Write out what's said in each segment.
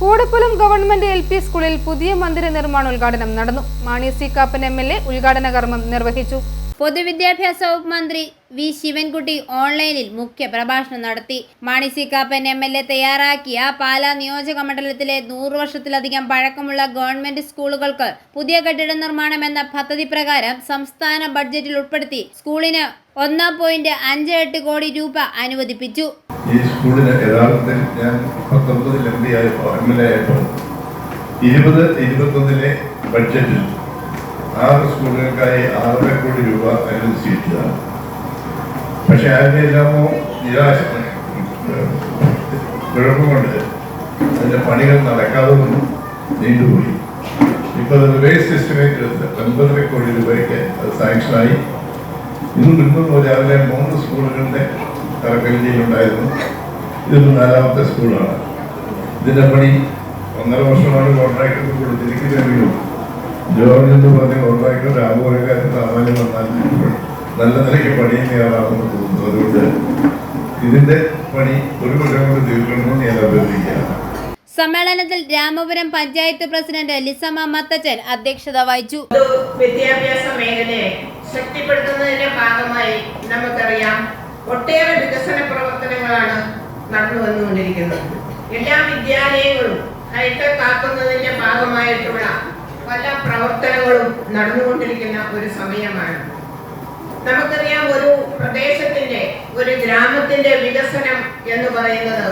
Koodappulam government L P സ്കൂളിൽ പുതിയ മന്ദിര നിർമ്മാണ ഉദ്ഘാടനം നടന്നു. Mani C Kappan M L A ഉദ്ഘാടന കർമ്മം നിർവഹിച്ചു. പൊതുവിദ്യാഭ്യാസ വകുപ്പ് മന്ത്രി വി ശിവൻകുട്ടി ഓൺലൈനിൽ മുഖ്യ പ്രഭാഷണം നടത്തി. Mani C Kappan M L A തയ്യാറാക്കിയ പാലാ നിയോജക മണ്ഡലത്തിലെ നൂറ് വർഷത്തിലധികം പഴക്കമുള്ള ഗവൺമെന്റ് സ്കൂളുകൾക്ക് പുതിയ കെട്ടിട നിർമ്മാണം എന്ന പദ്ധതി പ്രകാരം സംസ്ഥാന ബഡ്ജറ്റിൽ ഉൾപ്പെടുത്തി സ്കൂളിന് ഒന്നാം പോയിന്റ് അഞ്ച് എട്ട് കോടി രൂപ അനുവദിപ്പിച്ചു. ഈ സ്കൂളിന് യഥാർത്ഥത്തിൽ ഞാൻ പത്തൊമ്പതിൽ എം പി ആയപ്പോൾ എം എൽ എ ആയപ്പോൾ ഇരുപത് ഇരുപത്തൊന്നിലെ ബഡ്ജറ്റിൽ ആറ് സ്കൂളുകൾക്കായി ആറര കോടി രൂപ പക്ഷെ അതിന്റെ എല്ലാമോ നിരാശ കുഴപ്പമുണ്ട്. അതിന്റെ പണികൾ നടക്കാതെ ഒന്നും നീണ്ടുപോയി. ഇപ്പോൾ അത് റിവേഴ്സ് എസ്റ്റിമേറ്റ് ഒൻപതര കോടി രൂപയ്ക്ക് അത് സാങ്ഷനായി ഇന്ന് മുൻപ് രാവിലെ മൂന്ന് സ്കൂളുകളുടെ തറക്കല്ലിയിലുണ്ടായിരുന്നു ഇതൊരു നാലാമത്തെ സ്കൂളാണ്. ഇതിന്റെ പണി ഒന്നര വർഷമാണ് കോൺട്രാക്ടർക്ക് കൊടുത്തിരിക്കുന്നതെങ്കിലും ഗവൺമെന്റ് പറഞ്ഞ കോൺട്രാക്ടർ രാമപുരക്കാരൻ സാമാന്യം വന്നാൽ നല്ല നിലയ്ക്ക് പണിയുന്നയാളാണെന്ന് തോന്നുന്നു അതുകൊണ്ട് ഇതിന്റെ പണി ഒരു കൊല്ലം കൊണ്ട് തീർക്കണമെന്ന് ഞാൻ അഭ്യർത്ഥിക്കുകയാണ്. സമ്മേളനത്തിൽ രാമപുരം പഞ്ചായത്ത് പ്രസിഡന്റ് ലിസമ്മ മത്തച്ചൻ അധ്യക്ഷത വഹിച്ചു. വിദ്യാഭ്യാസ മേഖലയെ ശക്തിപ്പെടുത്തുന്നതിന്റെ ഭാഗമായി നമുക്കറിയാം. ഒട്ടേറെ വികസന പ്രവർത്തനങ്ങളാണ് നടന്നു വന്നുകൊണ്ടിരിക്കുന്നത് എല്ലാ വിദ്യാലയങ്ങളും ഹൈടെക് ആക്കുന്നതിന്റെ ഭാഗമായിട്ടുള്ള പല പ്രവർത്തനങ്ങളും നടന്നുകൊണ്ടിരിക്കുന്ന ഒരു സമയമാണ്. നമുക്കറിയാം ഒരു പ്രദേശത്തിന്റെ ഒരു ഗ്രാമത്തിന്റെ വികസനം എന്ന് പറയുന്നത്.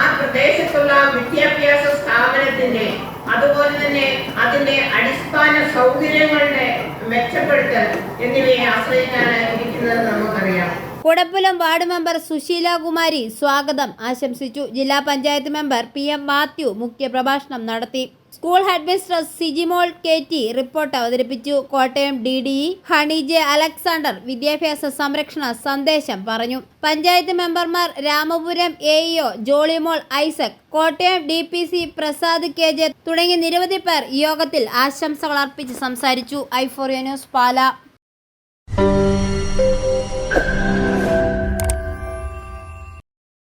ആ പ്രദേശത്തുള്ള വിദ്യാഭ്യാസ സ്ഥാപനത്തിന്റെ അതുപോലെ തന്നെ അതിന്റെ അടിസ്ഥാന സൗകര്യങ്ങളുടെ മെച്ചപ്പെടുത്തൽ എന്നിവയെ ആശ്രയിച്ചാണ് ഇരിക്കുന്നത് നമുക്കറിയാം. കുടപ്പുലം വാർഡ് മെമ്പർ സുശീല കുമാരി സ്വാഗതം. ആശംസിച്ചു. ജില്ലാ panchayat member P M Mathew മുഖ്യപ്രഭാഷണം നടത്തി. School headmistress Sijimol K T report അവതരിപ്പിച്ചു. Kottayam D D E Honey J Alexander വിദ്യാഭ്യാസ സംരക്ഷണ സന്ദേശം പറഞ്ഞു. പഞ്ചായത്ത് മെമ്പർമാർ Ramapuram A EO Jollymol Isaac Kottayam D P C Prasad K J തുടങ്ങി നിരവധി പേർ യോഗത്തിൽ ആശംസകൾ അർപ്പിച്ച് സംസാരിച്ചു. ഐഫോറിയ ന്യൂസ് പാല.